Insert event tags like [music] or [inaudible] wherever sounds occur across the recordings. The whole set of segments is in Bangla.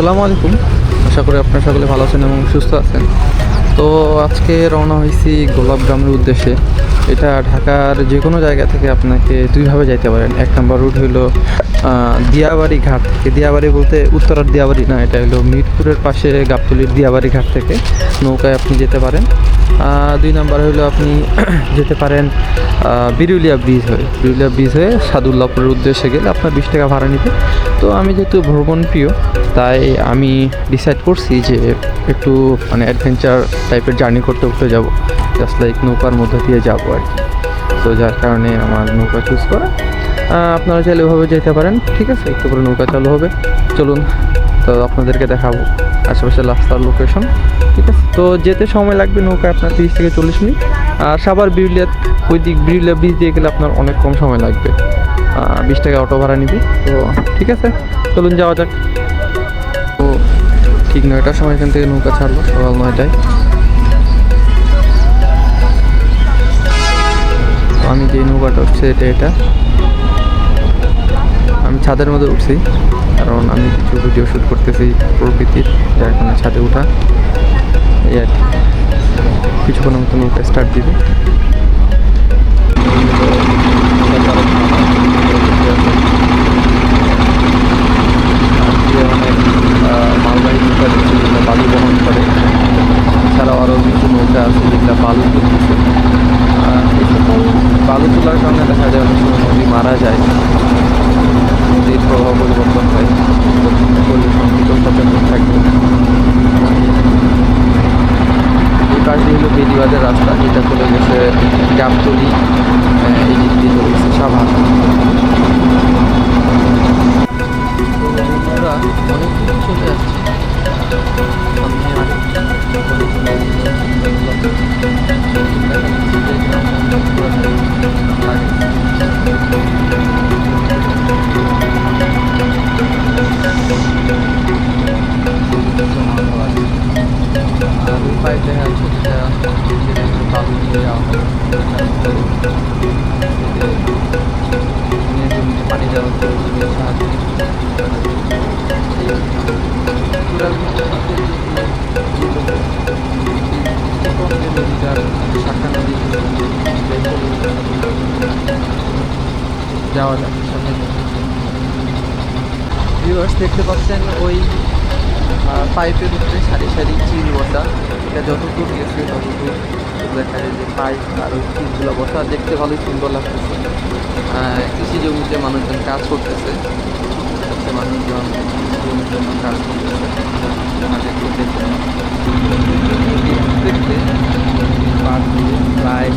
আসসালামু আলাইকুম। আশা করি আপনারা সকলে ভালো আছেন এবং সুস্থ আছেন। তো আজকে রওনা হয়েছি গোলাপগ্রামের উদ্দেশ্যে। এটা ঢাকার যে কোনো জায়গা থেকে আপনাকে দুইভাবে যাইতে পারেন। এক নম্বর রুট হইল দিয়াবাড়ি ঘাট। থেকে দিয়াবাড়ি বলতে উত্তরার দিয়াবাড়ি না, এটা হলো মিরপুরের পাশে গাবতলির দিয়াবাড়ি ঘাট থেকে নৌকায় আপনি যেতে পারেন। দুই নম্বর হলো আপনি [clears throat] যেতে পারেন বিরুলিয়া ব্রিজ হয়ে। বিরুলিয়া ব্রিজ হয়ে সাদুল্লাপুরের উদ্দেশ্যে গেলে আপনার বিশ টাকা ভাড়া নিতে। তো আমি যেহেতু ভ্রমণ প্রিয় তাই আমি ডিসাইড করছি যে একটু মানে অ্যাডভেঞ্চার টাইপের জার্নি করতে করতে যাব। জাস্ট লাইক নৌকার মধ্যে দিয়ে যাব আর কি। তো যার কারণে আমার নৌকা চুজ করা। আপনারা চাইলে ওভাবে যেতে পারেন। ঠিক আছে, একটু করে নৌকা চালু হবে। চলুন, তো আপনাদেরকে দেখাবো আশেপাশে রাস্তার লোকেশন ঠিক আছে, তো যেতে সময় লাগবে নৌকায় আপনার তিরিশ থেকে চল্লিশ মিনিট। আর সাবার বিরুলিয়া ওই দিক বিরুলিয়া ব্রিজ দিয়ে গেলে আপনার অনেক কম সময় লাগবে। বিশ টাকা অটো ভাড়া নিবি। তো, ঠিক আছে, চলুন যাওয়া যাক। তো, ঠিক নয়টার সময় এখান থেকে নৌকা ছাড়লো, সকাল নয়টায়। আমি যে নৌকাটা উঠছে, এটা এটা। আমি ছাদের মধ্যে উঠছি, কারণ আমি কিছু ভিডিও শ্যুট করতেছি প্রকৃতির, যার কারণে ছাদে ওঠা এই আর কি। কিছুক্ষণের মতো নৌকা স্টার্ট দিবে। মালবাহী নৌকা বালু বহন করে। এছাড়াও আরও কিছু নৌকা আছে যেগুলো বালু সকল বালু তোলার কারণে দেখা যায় অনেক সময় নদী মারা যায়। নদীর প্রভাব পরিবর্তন হয়। এই পাশ হলো বেদিবাদের রাস্তা, যেটা চলে গেছে গাবতলি। যাওয়া ভিউয়ার্স দেখতে পাচ্ছেন ওই পাইপের উপরে সারি সারি চিল বসা। এটা যত দূর গেছে তত দূর দেখা যায় যে পাইপ আর ওই চিড়গুলো বসা, দেখতে ভালোই সুন্দর লাগতেছে। কৃষি জমিতে মানুষজন কাজ করতেছে। মানুষজন কাজ করতেছে। দেখতে প্রায়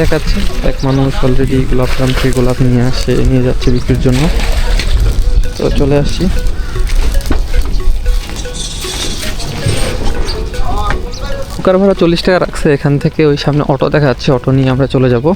দেখাচ্ছে। এক মানুষ অলরেডি গোলাপ গ্রাম থেকে গোলাপ নিয়ে আসে, নিয়ে যাচ্ছে বিক্রির জন্য। তো চলে আসছি। কুকার ভাড়া চল্লিশ টাকা রাখছে। এখান থেকে ওই সামনে অটো দেখা যাচ্ছে। অটো নিয়ে আমরা চলে যাব।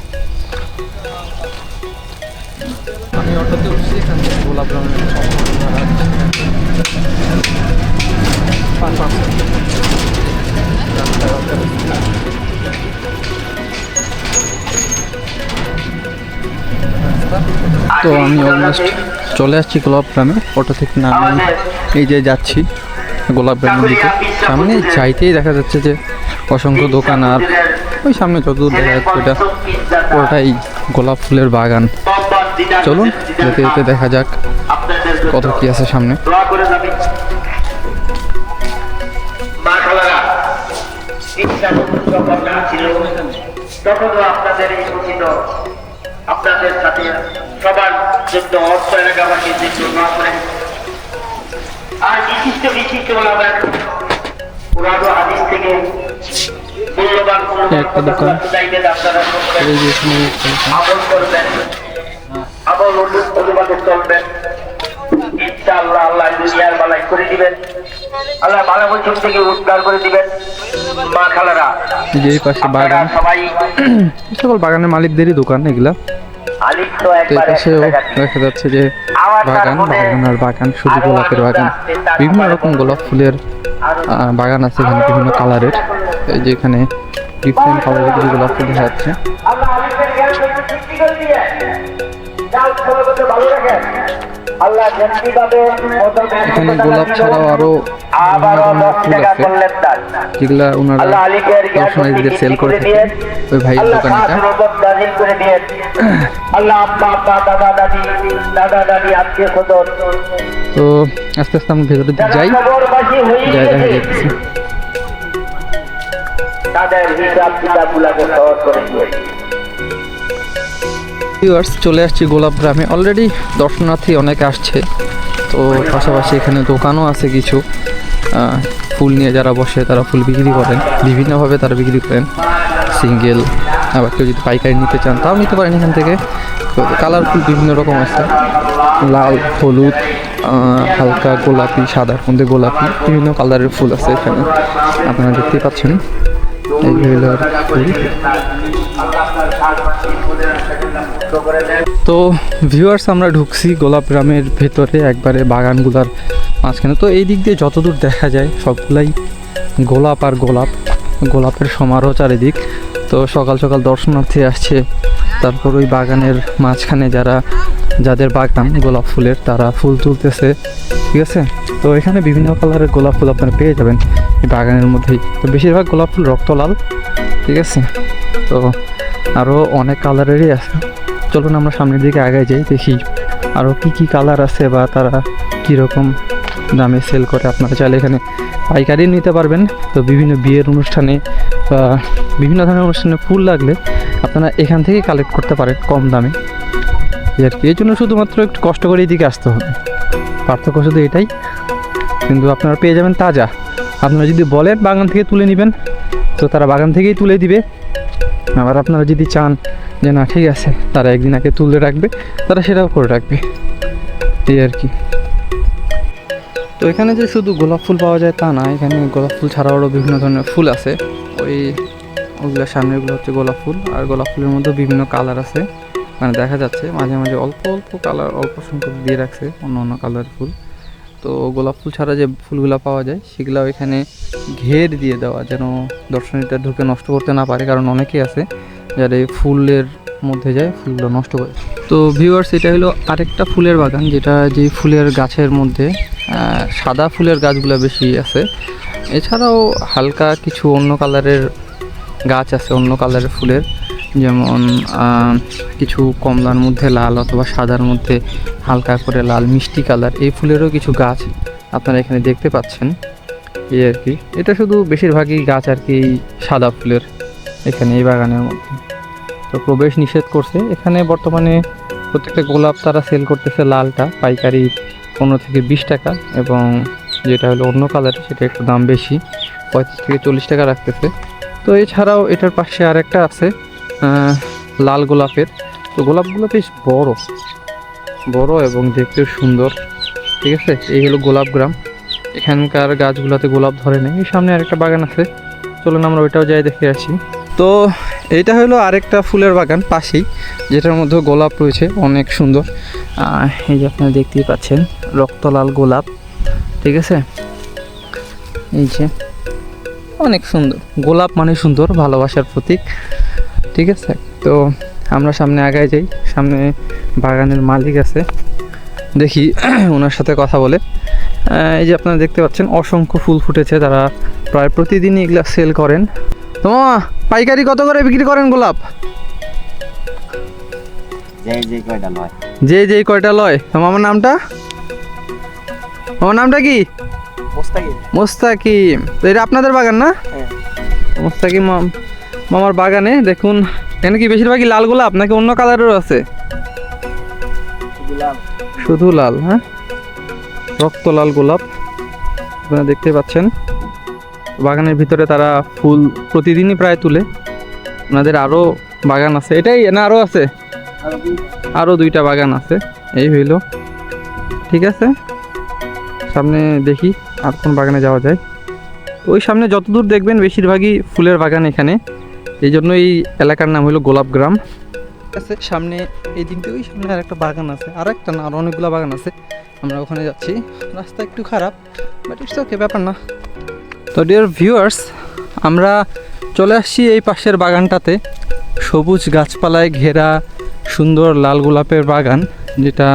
তো আমি অলমোস্ট চলে আসছি গোলাপ গ্রামে অটো থেকে নামে এই যে যাচ্ছি গোলাপ গ্রামের দিকে। সামনে যাইতেই দেখা যাচ্ছে যে অসংখ্য দোকান আর ওই সামনে যতদূর দেখা যাচ্ছে ওটা পুরোটাই গোলাপ ফুলের বাগান। চলুন, যেতে যেতে দেখা যাক কত কি আছে সামনে। আপনাদের এই আপনাদের সাথে সবার জন্য অর্থ এলাকাবাসীর জন্য দোয়া করেন আর বিশিষ্ট বিশিষ্ট ওলামার পুরানো হাদিস থেকে মূল্যবান আপনারা আমল করবেন। আমল অনুবাদে চলবেন। ইনশাআল্লাহ আল্লাহ দুনিয়ার বালাই করে দিবেন। আল্লাহ বালা বৈঠক থেকে উদ্ধার করে দিবেন। মা খালারা যে পাশে বাগান। সবাই সকল বাগানের মালিকদেরই দোকান এগুলা। দেখা যাচ্ছে। যে বাগান বাগান আর বাগান শুধু গোলাপের বাগান। বিভিন্ন রকম গোলাপ ফুলের বাগান আছে এখানে বিভিন্ন কালারের এই যে এখানে ডিফারেন্ট কালারের কিছু গোলাপ ফুল দেখা যাচ্ছে। ভালো রাখেন এখানে গোলাপ ছাড়াও আরও ফুল আছে। যেগুলা ওনারা দর্শনার্থীদের সেল করে ওই ভাইয়ের দোকান এটা তো আস্তে আস্তে আমরা ভেতরের দিকে যাই। কবরবাসী যাই দেখা যাচ্ছে তাদের হিসাব কিতাব সহজ করে দিয়ে ভিউয়ার্স চলে আসছি গোলাপ গ্রামে। অলরেডি দর্শনার্থী অনেক আসছে। তো পাশাপাশি এখানে দোকানও আছে কিছু। ফুল নিয়ে যারা বসে তারা ফুল বিক্রি করেন। বিভিন্নভাবে তারা বিক্রি করেন। সিঙ্গেল, আবার কেউ যদি পাইকারি নিতে চান, তাও নিতে পারেন এখান থেকে। কালারফুল বিভিন্ন রকম আছে। লাল, হলুদ হালকা গোলাপি সাদার মধ্যে গোলাপি, বিভিন্ন কালারের ফুল আছে এখানে। আপনারা দেখতেই পাচ্ছেন। তো ভিউয়ার্স আমরা ঢুকছি গোলাপ গ্রামের ভেতরে, একবারে বাগানগুলার মাঝখানে। তো এই দিক দিয়ে যতদূর দেখা যায়, সবগুলাই গোলাপ আর গোলাপ, গোলাপের সমারোহ চারিদিক। তো সকাল সকাল দর্শনার্থী আসছে, তারপর ওই বাগানের মাঝখানে যারা, যাদের বাগান গোলাপ ফুলের, তারা ফুল তুলতেছে, ঠিক আছে? তো এখানে বিভিন্ন কালারের গোলাপ ফুল আপনারা পেয়ে যাবেন এই বাগানের মধ্যেই। তো বেশিরভাগ গোলাপ ফুল রক্তলাল, ঠিক আছে? তো আরও অনেক কালারেরই আছে। চলুন আমরা সামনের দিকে আগে যাই, দেখি আরও কি কি কালার আছে বা তারা কীরকম দামে সেল করে। আপনারা চাইলে এখানে পাইকারি নিতে পারবেন। তো বিভিন্ন বিয়ের অনুষ্ঠানে বা বিভিন্ন ধরনের অনুষ্ঠানে ফুল লাগলে আপনারা এখান থেকে কালেক্ট করতে পারেন কম দামে। আর কি, এই জন্য শুধুমাত্র একটু কষ্ট করে এদিকে আসতে হবে। পার্থক্য শুধু এটাই। কিন্তু আপনারা পেয়ে যাবেন তাজা। আপনারা যদি বলেন বাগান থেকে তুলে নেবেন, তো তারা বাগান থেকেই তুলে দিবে। আবার আপনারা যদি চান যে না, ঠিক আছে, তারা একদিন আগে তুলে রাখবে, তারা সেটাও করে রাখবে। এই আর কি। তো এখানে যে শুধু গোলাপ ফুল পাওয়া যায় তা না, এখানে গোলাপ ফুল ছাড়াও আরও বিভিন্ন ধরনের ফুল আছে। ওই ওগুলোর সামনেগুলো হচ্ছে গোলাপ ফুল, আর গোলাপ ফুলের মধ্যে বিভিন্ন কালার আছে। মানে দেখা যাচ্ছে, মাঝে মাঝে অল্প অল্প কালার, অল্প সংখ্যক দিয়ে রাখছে অন্য অন্য কালার ফুল। তো গোলাপ ফুল ছাড়া যে ফুলগুলো পাওয়া যায়, সেগুলো এখানে ঘের দিয়ে দেওয়া যেন দর্শনীটা ঢুকে নষ্ট করতে না পারে, কারণ অনেকেই আছে যারা এই ফুলের মধ্যে যায়, ফুলগুলো নষ্ট করে। তো ভিউয়ার্স এটা হলো আরেকটা ফুলের বাগান, যেটা যে ফুলের গাছের মধ্যে সাদা ফুলের গাছগুলো বেশি আছে। এছাড়াও হালকা কিছু অন্য কালারের গাছ আছে, অন্য কালারের ফুলের। যেমন কিছু কমলার মধ্যে লাল অথবা সাদার মধ্যে হালকা করে লাল মিষ্টি কালার এই ফুলেরও কিছু গাছ আপনারা এখানে দেখতে পাচ্ছেন। এই আর কি। এটা শুধু বেশিরভাগই গাছ আর কি সাদা ফুলের এখানে এই বাগানের মধ্যে। তো প্রবেশ নিষেধ করছে। এখানে বর্তমানে প্রত্যেকটা গোলাপ তারা সেল করতেছে লালটা পাইকারি পনেরো থেকে বিশ টাকা এবং যেটা হলো অন্য কালার সেটা একটু দাম বেশি পঁয়ত্রিশ থেকে চল্লিশ টাকা রাখতেছে। তো এছাড়াও এটার পাশে আরেকটা আছে। আহ, লাল গোলাপের। তো গোলাপগুলো বেশ বড় বড় এবং দেখতেও সুন্দর। ঠিক আছে? এই হলো গোলাপ গ্রাম। এখানকার গাছগুলোতে গোলাপ ধরে নেই। সামনে আরেকটা বাগান আছে। চলুন আমরা ওইটাও যাই দেখে আসি। তো এইটা হলো আরেকটা ফুলের বাগান পাশেই, যেটার মধ্যে গোলাপ রয়েছে। অনেক সুন্দর। এই যে আপনারা দেখতেই পাচ্ছেন, রক্তলাল গোলাপ। ঠিক আছে? এই যে, অনেক সুন্দর। গোলাপ মানে সুন্দর, ভালোবাসার প্রতীক। ঠিক আছে? তো আমরা সামনে আগায় যাই। সামনে বাগানের মালিক আছে। দেখি [clears throat] ওনার সাথে কথা বলে। এই যে আপনারা দেখতে পাচ্ছেন অসংখ্য ফুল ফুটেছে। তারা প্রায় প্রতিদিনই এগুলা সেল করেন। তো পাইকারি কত করে বিক্রি করেন গোলাপ? যে যেই কয়টা লয়। তো মামার নামটা? আমার নামটা কি? মোস্তাকিম। মোস্তাকিম। এটা আপনাদের বাগান না? হ্যাঁ। মোস্তাকিম মামার বাগানে দেখুন এখানে কি বেশিরভাগই লাল গোলাপ নাকি অন্য কালারেরও আছে? শুধু লাল হ্যাঁ? রক্ত লাল গোলাপ আপনারা দেখতে পাচ্ছেন। বাগানের ভিতরে তারা ফুল প্রতিদিনই প্রায় তুলে। ওনাদের আরও বাগান আছে। এটাই না আরও আছে? আরও দুইটা বাগান আছে। এই হইল। ঠিক আছে? সামনে দেখি আর কোন বাগানে যাওয়া যায়। ওই সামনে যতদূর দেখবেন বেশিরভাগই ফুলের বাগান এখানে। এই জন্য এই এলাকার নাম হলো গোলাপ গ্রাম। আছে, সামনে এই দিয়ে ওই সামনে আর একটা বাগান আছে, আর একটা না, আর অনেকগুলো বাগান আছে। আমরা ওখানে যাচ্ছি। রাস্তা একটু খারাপ বাট ইটস ওকে ব্যাপার না। তো ডিয়ার ভিউয়ার্স আমরা চলে আসছি এই পাশের বাগানটাতে। সবুজ গাছপালায় ঘেরা সুন্দর লাল গোলাপের বাগান, যেটা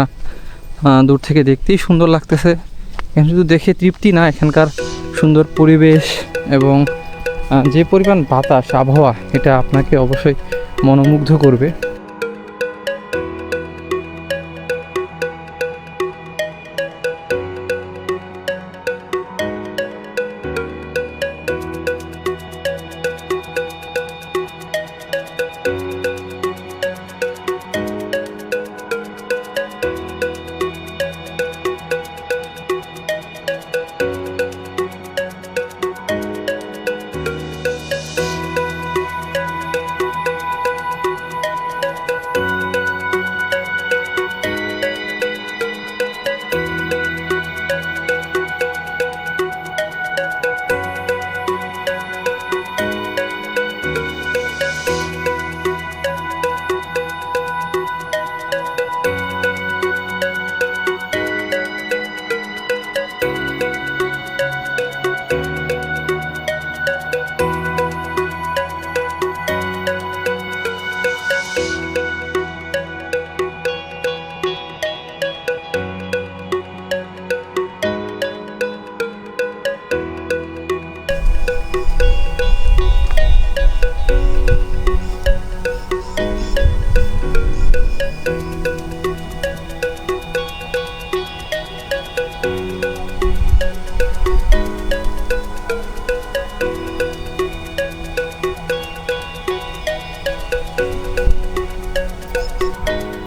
দূর থেকে দেখতেই সুন্দর লাগতেছে। এখানে শুধু দেখে তৃপ্তি না, এখানকার সুন্দর পরিবেশ এবং যে পরিমাণ বাতাস আবহাওয়া এটা আপনাকে অবশ্যই মনোমুগ্ধ করবে।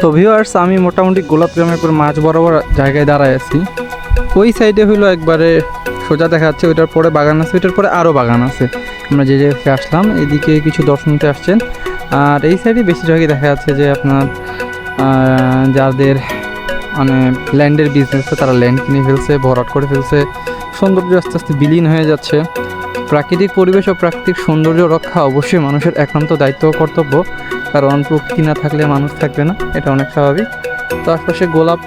তো ভিউয়ার্স আমি মোটামুটি গোলাপ গ্রামের পর মাছ বরাবর জায়গায় দাঁড়ায় আছি। ওই সাইডে হইল একবারে সোজা দেখা যাচ্ছে ওইটার পরে বাগান আছে, ওইটার পরে আরও বাগান আছে। আমরা যে জায়গায় আসলাম, এদিকে কিছু দর্শনীতে আসছেন। আর এই সাইডে বেশিরভাগই দেখা যাচ্ছে যে আপনার যাদের মানে ল্যান্ডের বিজনেস তারা ল্যান্ড কিনে ফেলছে, ভরাট করে ফেলছে। সৌন্দর্য আস্তে আস্তে বিলীন হয়ে যাচ্ছে। প্রাকৃতিক পরিবেশ ও প্রাকৃতিক সৌন্দর্য রক্ষা অবশ্যই মানুষের একান্ত দায়িত্ব ও কর্তব্য। কারণ প্রকৃতি না থাকলে মানুষ থাকবে না, এটা অনেক স্বাভাবিক। তো আশপাশে গোলাপ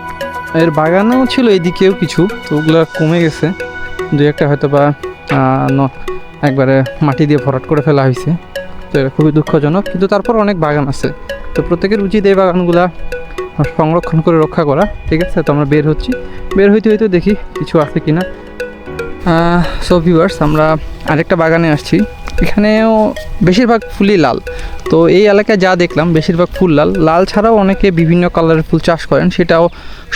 এর বাগানেও ছিল, এদিকেও কিছু, তো ওগুলো কমে গেছে। দুই একটা হয়তো বা ন- একবারে মাটি দিয়ে ভরাট করে ফেলা হয়েছে। তো এটা খুবই দুঃখজনক, কিন্তু তারপর অনেক বাগান আছে। তো প্রত্যেকের উচিত এই বাগানগুলা সংরক্ষণ করে রক্ষা করা। ঠিক আছে, তো আমরা বের হচ্ছি। বের হইতে হইতে দেখি কিছু আছে কিনা। সো ভিউয়ার্স আমরা আরেকটা বাগানে আসছি। এখানেও বেশিরভাগ ফুলই লাল। তো এই এলাকায় যা দেখলাম, বেশিরভাগ ফুল লাল। লাল ছাড়াও অনেকে বিভিন্ন কালারের ফুল চাষ করেন, সেটাও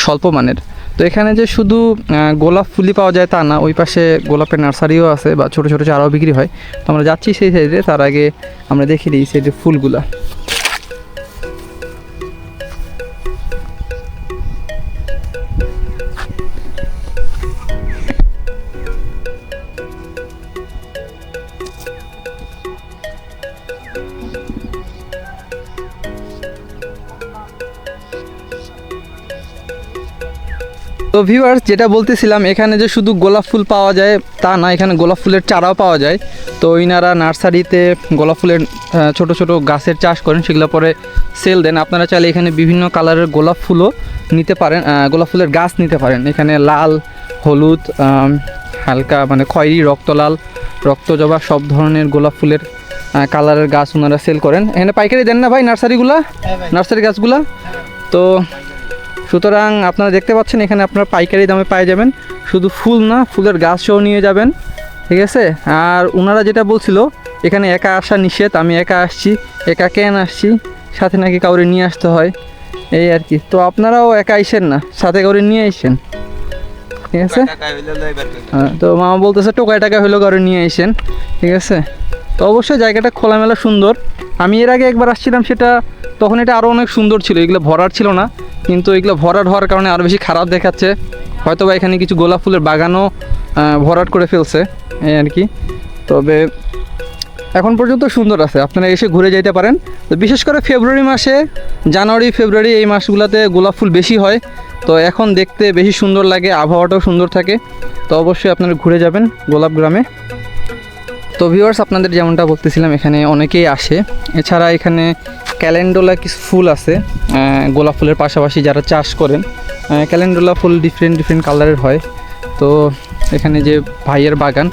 স্বল্প মানের। তো এখানে যে শুধু গোলাপ ফুলই পাওয়া যায় তা না, ওই পাশে গোলাপের নার্সারিও আছে বা ছোটো ছোটো চারাও বিক্রি হয়। তো আমরা যাচ্ছি সেই সাইডে তার আগে আমরা দেখি দিই সেই যে ফুলগুলা। তো ভিউয়ার্স যেটা বলতেছিলাম এখানে যে শুধু গোলাপ ফুল পাওয়া যায় তা না এখানে গোলাপ ফুলের চারাও পাওয়া যায়। তো ইনারা নার্সারিতে গোলাপ ফুলের ছোট ছোট গাছের চাষ করেন সেগুলো পরে সেল দেন। আপনারা চাইলে এখানে বিভিন্ন কালারের গোলাপ ফুলও নিতে পারেন গোলাপ ফুলের গাছ নিতে পারেন। এখানে লাল হলুদ হালকা মানে খয়েরি রক্তলাল রক্তজবা সব ধরনের গোলাপ ফুলের কালারের গাছ ওনারা সেল করেন। এখানে পাইকারি দেন না ভাই নার্সারিগুলা? নার্সারি গাছগুলা? তো সুতরাং আপনারা দেখতে পাচ্ছেন এখানে আপনারা পাইকারি দামে পেয়ে যাবেন। শুধু ফুল না ফুলের গাছও নিয়ে যাবেন ঠিক আছে? আর ওনারা যেটা বলছিল এখানে একা আসা নিষেধ আমি একা আসছি একা কেন আসছি? সাথে নাকি কাউরে নিয়ে আসতে হয় এই আর কি। তো আপনারাও একা আইসেন না সাথে কাউরে নিয়ে আইসেন ঠিক আছে? হ্যাঁ, তো মামা বলতেছে টোকায় টাকা হইলেও কারও নিয়ে আইসেন ঠিক আছে? তো অবশ্যই জায়গাটা খোলামেলা সুন্দর। আমি এর আগে একবার আসছিলাম সেটা তখন এটা আরও অনেক সুন্দর ছিল এগুলো ভরার ছিল না। কিন্তু এগুলো ভরাট হওয়ার কারণে আরও বেশি খারাপ দেখাচ্ছে। হয়তো বা এখানে কিছু গোলাপ ফুলের বাগানও ভরাট করে ফেলছে, এই আর কি। তবে এখন পর্যন্ত সুন্দর আছে, আপনারা এসে ঘুরে যেতে পারেন। তো বিশেষ করে ফেব্রুয়ারি মাসে, জানুয়ারি, ফেব্রুয়ারি এই মাসগুলোতে গোলাপ ফুল বেশি হয়। তো এখন দেখতে বেশি সুন্দর লাগে, আবহাওয়াটাও সুন্দর থাকে। তো অবশ্যই আপনারা ঘুরে যাবেন গোলাপ গ্রামে। তো ভিউয়ার্স আপনাদের যেমনটা বলতেছিলাম, এখানে অনেকেই আসে। এছাড়া এখানে ক্যালেন্ডোলা কিছু ফুল আছে গোলাপ ফুলের পাশাপাশি যারা চাষ করেন ক্যালেন্ডোলা ফুল ডিফারেন্ট ডিফারেন্ট কালারের হয়। তো এখানে যে ভাইয়ের বাগান,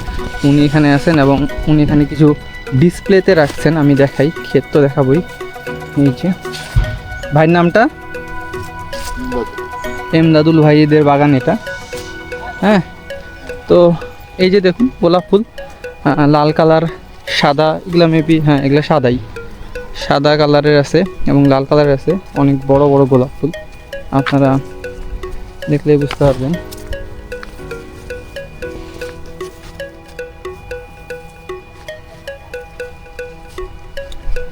উনি এখানে আছেন এবং উনি এখানে কিছু ডিসপ্লেতে রাখছেন, আমি দেখাই, ক্ষেত তো দেখাবই। নিচে ভাইয়ের নামটা? এমদাদুল ভাইদের বাগান এটা। হ্যাঁ তো এই যে দেখুন, গোলাপ ফুল। লাল কালার, সাদা, এগুলো মেবি হ্যাঁ এগুলো সাদাই। সাদা কালারের আছে এবং লাল কালারের আছে। অনেক বড় বড় গোলাপ ফুল। আপনারা দেখলেই বুঝতে পারবেন।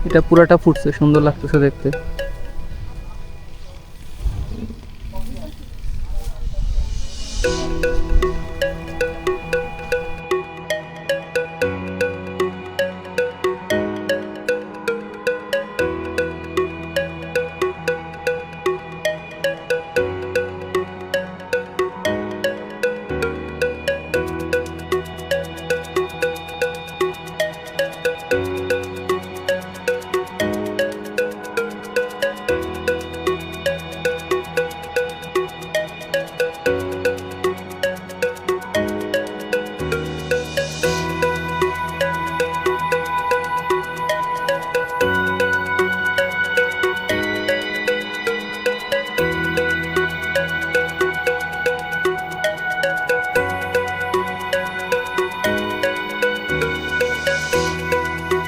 এটা পুরাটা ফুটছে, সুন্দর লাগতেছে দেখতে।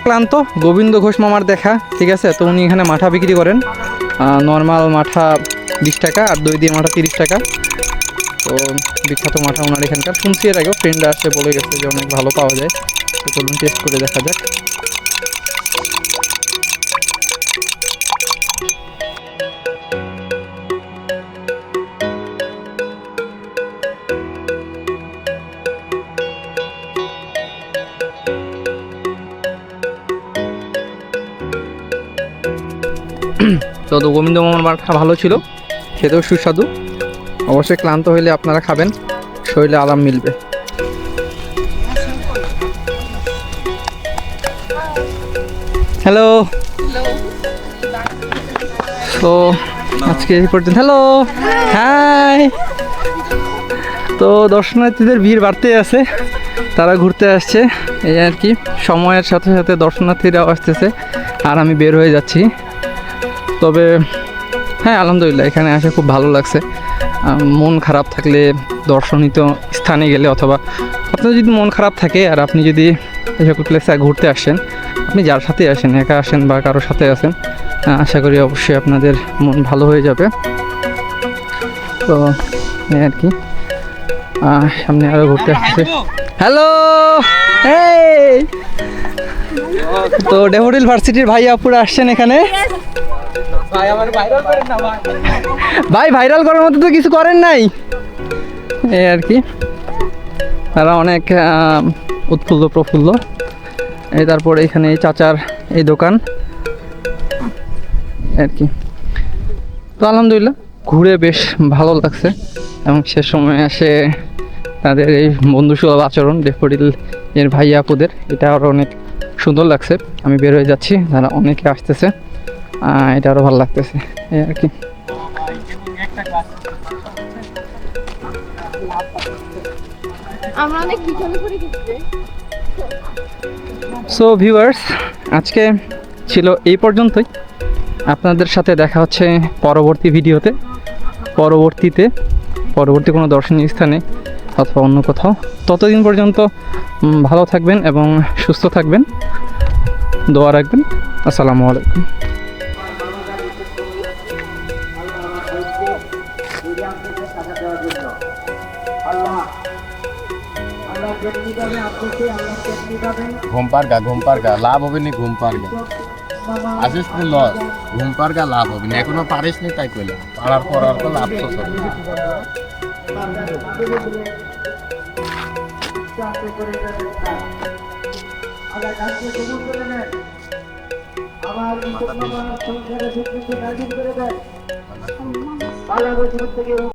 ক্লান্ত, গোবিন্দ ঘোষ মামার দেখা, ঠিক আছে? তো উনি এখানে মাঠা বিক্রি করেন। নর্মাল মাঠা বিশ টাকা আর দই দিয়ে মাঠা তিরিশ টাকা। তো বিখ্যাত মাঠা ওনার এখানকার। শুনছি এর আগেও ফ্রেন্ড আসে, বলে গেছে যে অনেক ভালো পাওয়া যায়। তো চলুন টেস্ট করে দেখা যাক। তো তো গোবিন্দ মামার মাঠা ভালো ছিল, খেতেও সুস্বাদু। অবশ্যই ক্লান্ত হইলে আপনারা খাবেন, শরীরে আরাম মিলবে। হ্যালো। তো আজকে এই পর্যন্ত হ্যালো। হাই। তো দর্শনার্থীদের ভিড় বাড়তে আছে, তারা ঘুরতে আসছে, এই আর কি। সময়ের সাথে সাথে দর্শনার্থীরাও আসতেছে, আর আমি বের হয়ে যাচ্ছি। তবে হ্যাঁ আলহামদুলিল্লাহ এখানে আসে খুব ভালো লাগছে। মন খারাপ থাকলে দর্শনিত স্থানে গেলে অথবা আপনার যদি মন খারাপ থাকে আর আপনি যদি এই সকল প্লেসে ঘুরতে আসেন আপনি যার সাথে আসেন একা আসেন বা কারোর সাথে আসেন আশা করি অবশ্যই আপনাদের মন ভালো হয়ে যাবে। তো এই আর কি। সামনে আরও ঘুরতে আসছে। হ্যালো! এই! তো ডেভোডিল ভার্সিটির ভাই আপুরা আসছেন এখানে। ভাই ভাইরাল করার মতো তো কিছু করেন নাই। এই আর কি। তারা অনেক উৎফুল্ল প্রফুল্ল। এই তারপরে এখানে এই চাচার এই দোকান। আর কি। তো আলহামদুলিল্লাহ, ঘুরে বেশ ভালো লাগছে। এবং সে সময় আসে তাদের এই বন্ধুসুলভ আচরণ, ডেফোডিল এর ভাইয়া আপুদের। এটা আরও অনেক সুন্দর লাগছে। আমি বের হয়ে যাচ্ছি, তারা অনেকে আসতেছে। এটা আরও ভালো লাগতেছে। এই আর কি। সো ভিউয়ার্স আজকে ছিল এই পর্যন্তই। আপনাদের সাথে দেখা হচ্ছে পরবর্তী ভিডিওতে। পরবর্তীতে পরবর্তী কোনো দর্শনীয় স্থানে অথবা অন্য কোথাও। ততদিন পর্যন্ত ভালো থাকবেন এবং সুস্থ থাকবেন। দোয়া রাখবেন। আসসালামু আলাইকুম। ঘুম পারগা ঘুম পারগা লাভ হবে নি ঘুম পারগা আসিস নি লস। ঘুম পারগা লাভ হবে না এখনও পারিস নি তাই কইলাম। পারার পর আর তো লাভ তো সব আমার